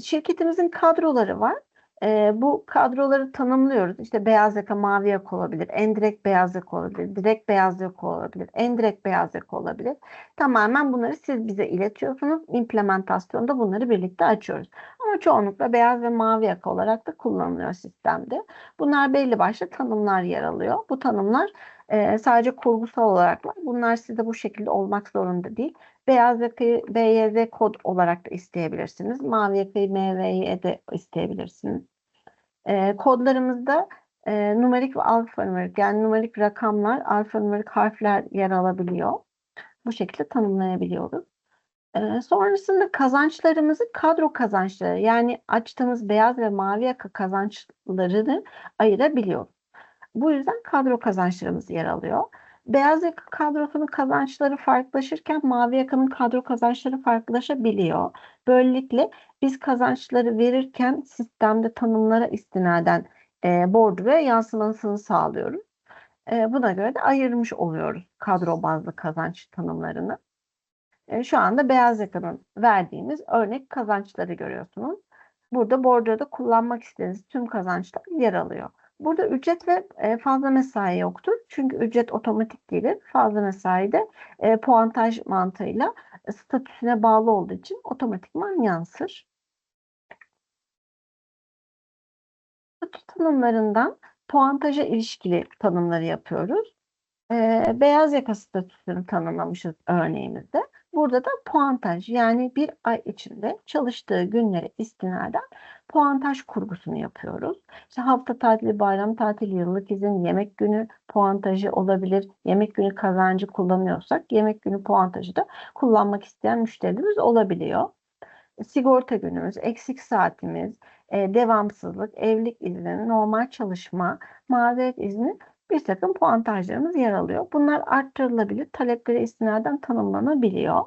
Şirketimizin kadroları var. Eee, bu kadroları tanımlıyoruz. İşte beyaz yaka, mavi yaka olabilir, endirekt beyaz yaka olabilir, direkt beyaz yaka olabilir, endirekt beyaz yaka olabilir. Tamamen bunları siz bize iletiyorsunuz. İmplementasyonda bunları birlikte açıyoruz. Ama çoğunlukla beyaz ve mavi yaka olarak da kullanılıyor sistemde. Bunlar belli başlı tanımlar yer alıyor. Bu tanımlar eee, sadece kurgusal olarak var. Bunlar sizde bu şekilde olmak zorunda değil. Beyaz yakayı BYZ kod olarak da isteyebilirsiniz. Mavi yakayı MV'ye de isteyebilirsiniz. Ee, kodlarımızda e, numerik ve alfanümerik yani numerik rakamlar, alfanümerik harfler yer alabiliyor. Bu şekilde tanımlayabiliyoruz. Sonrasında kazançlarımızı kadro kazançları yani açtığımız beyaz ve mavi yaka kazançlarını ayırabiliyoruz. Bu yüzden kadro kazançlarımız yer alıyor. Beyaz yaka kadrosunun kazançları farklılaşırken mavi yakanın kadro kazançları farklılaşabiliyor. Böylelikle biz kazançları verirken sistemde tanımlara istinaden e, bordroya yansımasını sağlıyoruz. E, buna göre de ayırmış oluyoruz kadro bazlı kazanç tanımlarını. E, şu anda beyaz yakanın verdiğimiz örnek kazançları görüyorsunuz. Burada bordroda kullanmak istediğiniz tüm kazançlar yer alıyor. Burada ücret ve e, fazla mesai yoktur. Çünkü ücret otomatik gelir. Fazla mesai de e, puantaj mantığıyla statüsüne bağlı olduğu için otomatikman yansır. Statü tanımlarından puantaja ilişkili tanımları yapıyoruz. E, beyaz yaka statüsünü tanımlamışız örneğimizde. Burada da puantaj yani bir ay içinde çalıştığı günlere istinaden puantaj kurgusunu yapıyoruz. İşte hafta tatili, bayram tatili, yıllık izin, yemek günü puantajı olabilir. Yemek günü kazancı kullanıyorsak yemek günü puantajı da kullanmak isteyen müşterilerimiz olabiliyor. Sigorta günümüz, eksik saatimiz, e, devamsızlık, evlilik izni, normal çalışma, mazeret izni bir takım puantajlarımız yer alıyor. Bunlar arttırılabilir, taleplere istinaden tanımlanabiliyor.